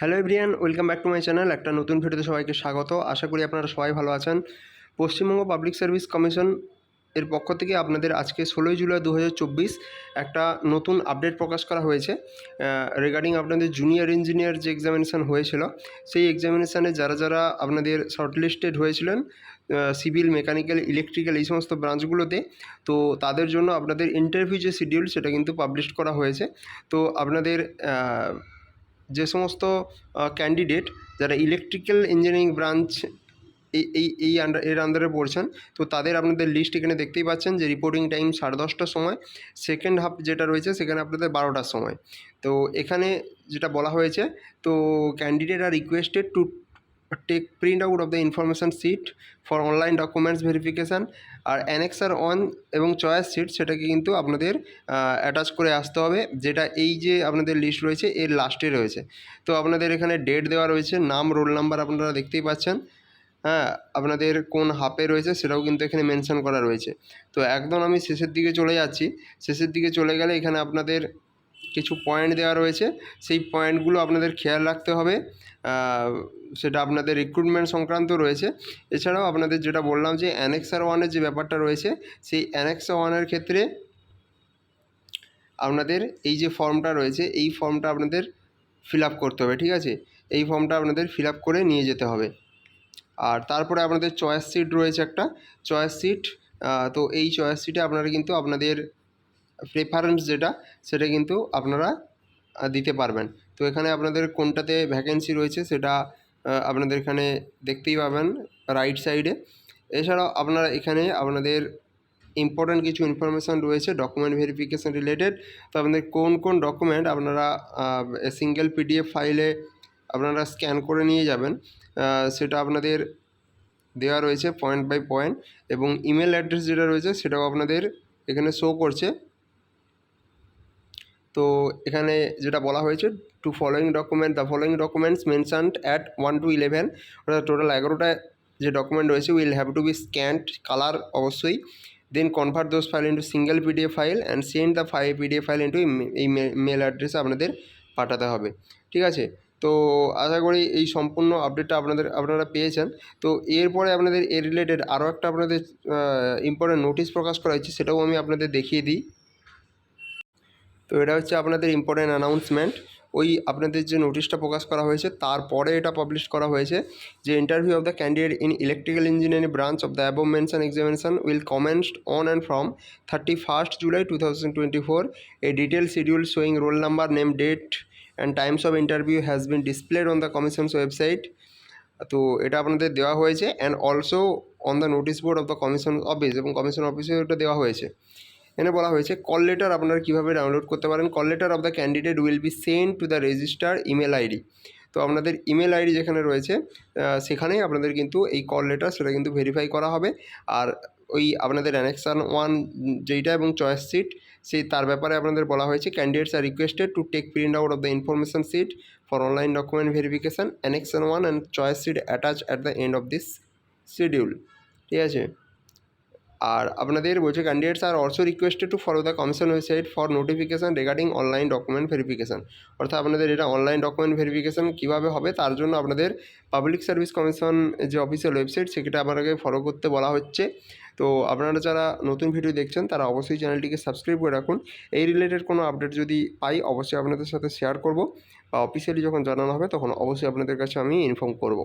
Hello everyone, welcome back to my channel. একটা নতুন ভিডিওতে সবাইকে স্বাগত। আশা করি আপনারা সবাই ভালো আছেন। পশ্চিমবঙ্গ পাবলিক সার্ভিস কমিশন এর পক্ষ থেকে আপনাদের আজকে ষোলোই জুলাই দু হাজার চব্বিশ একটা নতুন আপডেট প্রকাশ করা হয়েছে। রিগার্ডিং আপনাদের জুনিয়র ইঞ্জিনিয়ার যে এক্সামিনেশান হয়েছিল, সেই এক্সামিনেশানে যারা যারা আপনাদের শর্টলিস্টেড হয়েছিলেন সিভিল মেকানিক্যাল ইলেকট্রিক্যাল এই সমস্ত ব্রাঞ্চগুলোতে তো তাদের জন্য আপনাদের ইন্টারভিউ যে শিডিউল সেটা কিন্তু পাবলিশ করা হয়েছে। তো আপনাদের যে সমস্ত ক্যান্ডিডেট যারা ইলেকট্রিক্যাল ইঞ্জিনিয়ারিং ব্রাঞ্চ এই এই এই আন্ডার এর আন্ডারে পড়ছেন, তো তাদের আপনাদের লিস্ট এখানে দেখতেই পাচ্ছেন যে রিপোর্টিং টাইম সাড়ে দশটার সময় সেকেন্ড হাফ যেটা রয়েছে সেখানে আপনাদের বারোটার সময়। তো এখানে যেটা বলা হয়েছে, তো candidate are requested to take print out of the information sheet for online documents verification আর অ্যানেক্সার অন এবং চয়েস সিট সেটাকে কিন্তু আপনাদের অ্যাটাচ করে আসতে হবে। যেটা এই যে আপনাদের লিস্ট রয়েছে, এর লাস্টে রয়েছে। তো আপনাদের এখানে ডেট দেওয়া রয়েছে, নাম রোল নাম্বার আপনারা দেখতেই পাচ্ছেন। হ্যাঁ আপনাদের কোন হাফে রয়েছে সেটাও কিন্তু এখানে মেনশন করা রয়েছে। তো একদম আমি শেষের দিকে চলে যাচ্ছি। শেষের দিকে চলে গেলে এখানে আপনাদের কিছু পয়েন্ট দেওয়া রয়েছে। সেই পয়েন্টগুলো আপনাদের খেয়াল রাখতে হবে। সেটা আপনাদের রিক্রুটমেন্ট সংক্রান্ত রয়েছে। এছাড়াও আপনাদের যেটা বললাম যে অ্যানেক্সার ওয়ানের যে ব্যাপারটা রয়েছে, সেই অ্যানেক্সার ওয়ানের ক্ষেত্রে আপনাদের এই যে ফর্মটা রয়েছে, এই ফর্মটা আপনাদের ফিল আপ করতে হবে, ঠিক আছে? এই ফর্মটা আপনাদের ফিল আপ করে নিয়ে যেতে হবে। আর তারপরে আপনাদের চয়েস সিট রয়েছে একটা। চয়েস সিট তো এই চয়েস সিটে আপনারা কিন্তু আপনাদের প্রেফারেন্স যেটা, সেটা কিন্তু আপনারা দিতে পারবেন। তো এখানে আপনাদের কোনটাতে ভ্যাকেন্সি রয়েছে সেটা আপনাদের এখানে দেখতেই পাবেন রাইট সাইডে এছাড়াও আপনারা এখানে আপনাদের ইম্পর্ট্যান্ট কিছু ইনফরমেশান রয়েছে ডকুমেন্ট ভেরিফিকেশান রিলেটেড তো আপনাদের কোন কোন ডকুমেন্ট আপনারা সিঙ্গেল পিডিএফ ফাইলে আপনারা স্ক্যান করে নিয়ে যাবেন সেটা আপনাদের দেওয়া রয়েছে পয়েন্ট বাই পয়েন্ট এবং ইমেল অ্যাড্রেস যেটা রয়েছে, সেটাও আপনাদের এখানে শো করছে। তো এখানে যেটা বলা হয়েছে to following document the following documents mentioned at one to eleven অর্থাৎ টোটাল এগারোটা যে ডকুমেন্ট রয়েছে will have to be scanned colour অবশ্যই then convert those file into single PDF file and send the file PDF file into এই mail অ্যাড্রেসে আপনাদের পাঠাতে হবে। ঠিক আছে? তো আশা করি এই সম্পূর্ণ আপডেটটা আপনাদের, আপনারা পেয়েছেন। তো এরপরে আপনাদের এর রিলেটেড আরও একটা আপনাদের ইম্পর্টেন্ট নোটিশ প্রকাশ করা হয়েছে, সেটাও আমি আপনাদের দেখিয়ে দিই। তো এটা হচ্ছে আপনাদের ইম্পর্টেন্ট অ্যানাউন্সমেন্ট ওই আপনাদের যে নোটিশটা প্রকাশ করা হয়েছে, তারপরে এটা পাবলিশ করা হয়েছে যে interview of the candidate in electrical engineering branch of the above mention examination will commenced on and from thirty first July two thousand twenty four a detail schedule showing roll number name date and times of interview has been displayed on the commissions website তো এটা আপনাদের দেওয়া হয়েছে and also on the notice board of the commission office এবং commission অফিসেও ওটা দেওয়া হয়েছে। এখানে বলা হয়েছে কল লেটার আপনারা কীভাবে ডাউনলোড করতে পারেন? Call letter of the candidate will be send to the register email ID তো আপনাদের ইমেল আইডি যেখানে রয়েছে সেখানেই আপনাদের কিন্তু এই কল লেটার সেটা কিন্তু ভেরিফাই করা হবে। আর ওই আপনাদের অ্যানেকশান ওয়ান যেইটা এবং চয়েস সিট সেই তার ব্যাপারে আপনাদের বলা হয়েছে candidates are requested to take print out of the information sheet for online document verification annexure one and choice sheet attach at the end of this schedule ঠিক আছে? আর আপনাদের বলছে candidates are also requested to follow the commission website for notification regarding online document verification অর্থাৎ আপনাদের এটা online document verification কীভাবে হবে তার জন্য আপনাদের পাবলিক সার্ভিস কমিশন যে অফিসিয়াল ওয়েবসাইট সেটা আপনাকে ফলো করতে বলা হচ্ছে। তো আপনারা যারা নতুন ভিডিও দেখছেন তারা অবশ্যই চ্যানেলটিকে সাবস্ক্রাইব করে রাখুন। এই রিলেটেড কোনো আপডেট যদি পাই অবশ্যই আপনাদের সাথে শেয়ার করব। বা অফিসিয়ালি যখন জানানো হবে তখন অবশ্যই আপনাদের কাছে আমি ইনফর্ম করব।